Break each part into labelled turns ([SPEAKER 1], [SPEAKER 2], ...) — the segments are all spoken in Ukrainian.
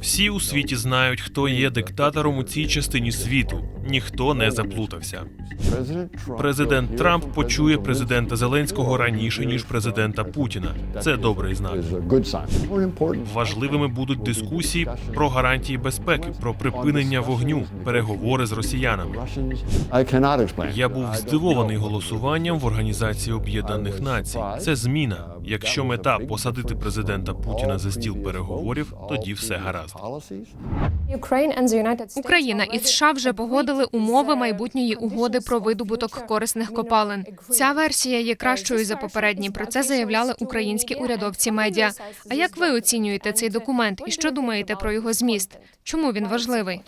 [SPEAKER 1] Всі у світі знають, хто є диктатором у цій частині світу. Ніхто не заплутався. Президент Трамп почує президента Зеленського раніше ніж президента Путіна. Це добрий знак. Важливими будуть дискусії про гарантії безпеки, про припинення вогню, переговори з росіянами. Я був здивований голосуванням в Організації Об'єднаних Націй. Це зміна. Якщо мета посадити президента Путіна за стіл переговорів, тоді все гаразд.
[SPEAKER 2] Україна і США вже погодили умови майбутньої угоди про видобуток корисних копалин. Ця версія є кращою за попередні. Про це заявляли українські урядовці медіа. А як ви оцінюєте цей документ і що думаєте про його зміст? Чому він важливий?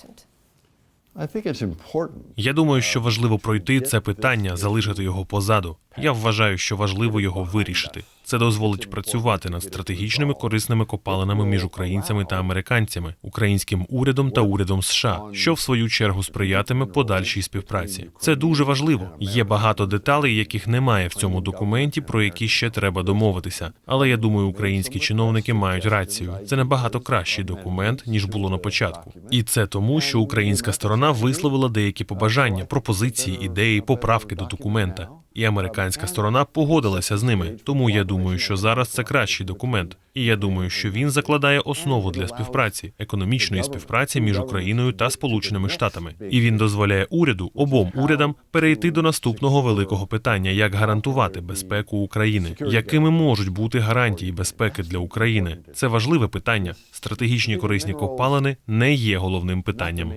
[SPEAKER 1] Я думаю, що важливо пройти це питання, залишити його позаду. Я вважаю, що важливо його вирішити. Це дозволить працювати над стратегічними корисними копалинами між українцями та американцями, українським урядом та урядом США, що в свою чергу сприятиме подальшій співпраці. Це дуже важливо. Є багато деталей, яких немає в цьому документі, про які ще треба домовитися. Але я думаю, українські чиновники мають рацію. Це набагато кращий документ ніж було на початку. І це тому, що українська сторона висловила деякі побажання, пропозиції, ідеї, поправки до документа. І американська сторона погодилася з ними. Тому я думаю, що зараз це кращий документ. І я думаю, що він закладає основу для співпраці, економічної співпраці між Україною та Сполученими Штатами. І він дозволяє уряду обом урядам перейти до наступного великого питання: як гарантувати безпеку України, якими можуть бути гарантії безпеки для України. Це важливе питання. Стратегічні корисні копалини не є головним питанням.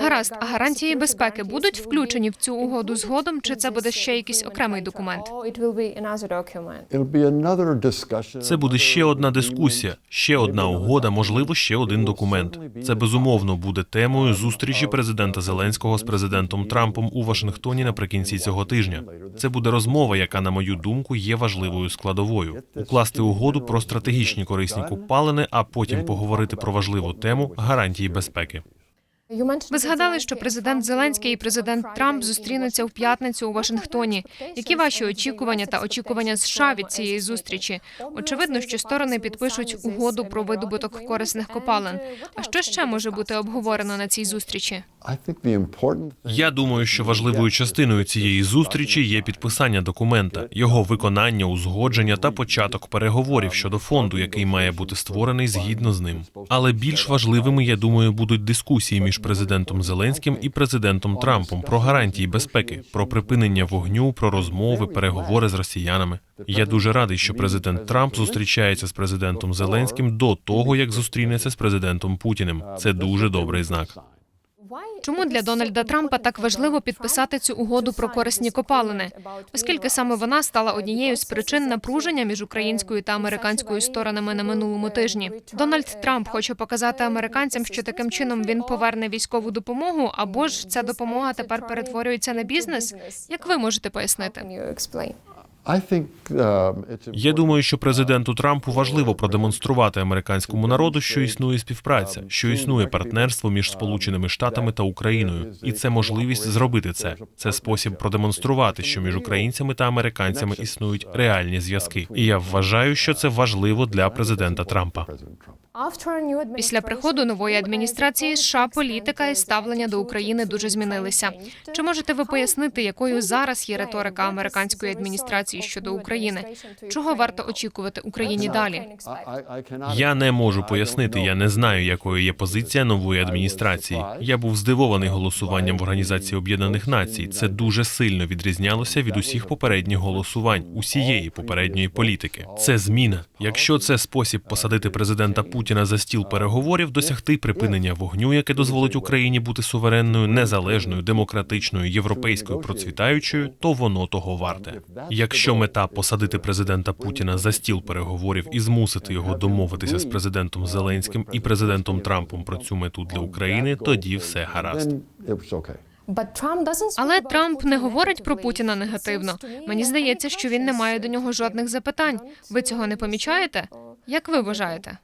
[SPEAKER 2] Гаразд, а гарантії безпеки будуть включені в цю угоду згодом, чи це буде ще якийсь окремий документ?
[SPEAKER 3] Discussion.
[SPEAKER 1] Це буде ще одна дискусія, ще одна угода, можливо, ще один документ. Це безумовно буде темою зустрічі президента Зеленського з президентом Трампом у Вашингтоні наприкінці цього тижня. Це буде розмова, яка, на мою думку, є важливою складовою. Укласти угоду про стратегічні корисні копалини, а потім поговорити про важливу тему гарантії безпеки.
[SPEAKER 2] Ви згадали, що президент Зеленський і президент Трамп зустрінуться в п'ятницю у Вашингтоні. Які ваші очікування та очікування США від цієї зустрічі? Очевидно, що сторони підпишуть угоду про видобуток корисних копалин. А що ще може бути обговорено на цій зустрічі?
[SPEAKER 1] Я думаю, що важливою частиною цієї зустрічі є підписання документа, його виконання, узгодження та початок переговорів щодо фонду, який має бути створений згідно з ним. Але більш важливими, я думаю, будуть дискусії між президентом Зеленським і президентом Трампом про гарантії безпеки, про припинення вогню, про розмови, переговори з росіянами. Я дуже радий, що президент Трамп зустрічається з президентом Зеленським до того, як зустрінеться з президентом Путіним. Це дуже добрий знак.
[SPEAKER 2] Чому для Дональда Трампа так важливо підписати цю угоду про корисні копалини, оскільки саме вона стала однією з причин напруження між українською та американською сторонами на минулому тижні. Дональд Трамп хоче показати американцям, що таким чином він поверне військову допомогу, або ж ця допомога тепер перетворюється на бізнес. Як ви можете пояснити?
[SPEAKER 3] I think um,
[SPEAKER 1] Я думаю, що президенту Трампу важливо продемонструвати американському народу, що існує співпраця, що існує партнерство між Сполученими Штатами та Україною, і це можливість зробити це. Це спосіб продемонструвати, що між українцями та американцями існують реальні зв'язки. І я вважаю, що це важливо для президента Трампа.
[SPEAKER 3] President
[SPEAKER 2] Після приходу нової адміністрації США політика і ставлення до України дуже змінилися. Чи можете ви пояснити, якою зараз є риторика американської адміністрації щодо України? Чого варто очікувати Україні далі?
[SPEAKER 1] Я не можу пояснити. Я не знаю, якою є позиція нової адміністрації. Я був здивований голосуванням в Організації Об'єднаних Націй. Це дуже сильно відрізнялося від усіх попередніх голосувань, усієї попередньої політики. Це зміна. Якщо це спосіб посадити президента Путіна за стіл переговорів, досягти припинення вогню, яке дозволить Україні бути суверенною, незалежною, демократичною, європейською, процвітаючою, то воно того варте. Якщо мета посадити президента Путіна за стіл переговорів і змусити його домовитися з президентом Зеленським і президентом Трампом про цю мету для України, тоді все гаразд.
[SPEAKER 2] Але Трамп не говорить про Путіна негативно. Мені здається, що він не має до нього жодних запитань. Ви цього не помічаєте? Як ви вважаєте?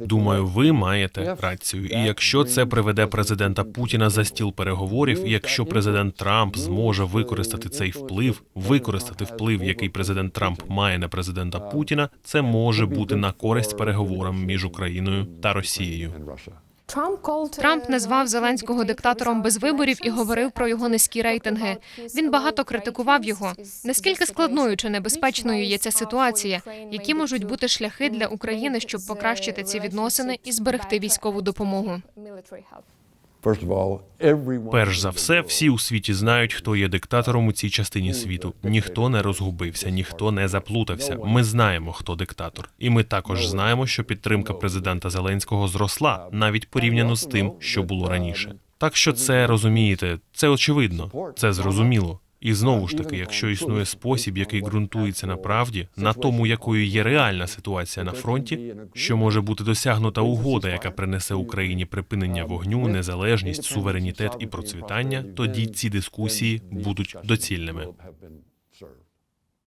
[SPEAKER 1] Думаю, ви маєте рацію. І якщо це приведе президента Путіна за стіл переговорів, і якщо президент Трамп зможе використати цей вплив, використати вплив, який президент Трамп має на президента Путіна, це може бути на користь переговорам між Україною та Росією.
[SPEAKER 2] Трамп назвав Зеленського диктатором без виборів і говорив про його низькі рейтинги. Він багато критикував його. Наскільки складною чи небезпечною є ця ситуація? Які можуть бути шляхи для України, щоб покращити ці відносини і зберегти військову допомогу?
[SPEAKER 1] Перш за все, всі у світі знають, хто є диктатором у цій частині світу. Ніхто не розгубився, ніхто не заплутався. Ми знаємо, хто диктатор, і ми також знаємо, що підтримка президента Зеленського зросла навіть порівняно з тим, що було раніше. Так що це розумієте, це очевидно, це зрозуміло. І знову ж таки, якщо існує спосіб, який ґрунтується на правді, на тому, якою є реальна ситуація на фронті, що може бути досягнута угода, яка принесе Україні припинення вогню, незалежність, суверенітет і процвітання, тоді ці дискусії будуть доцільними.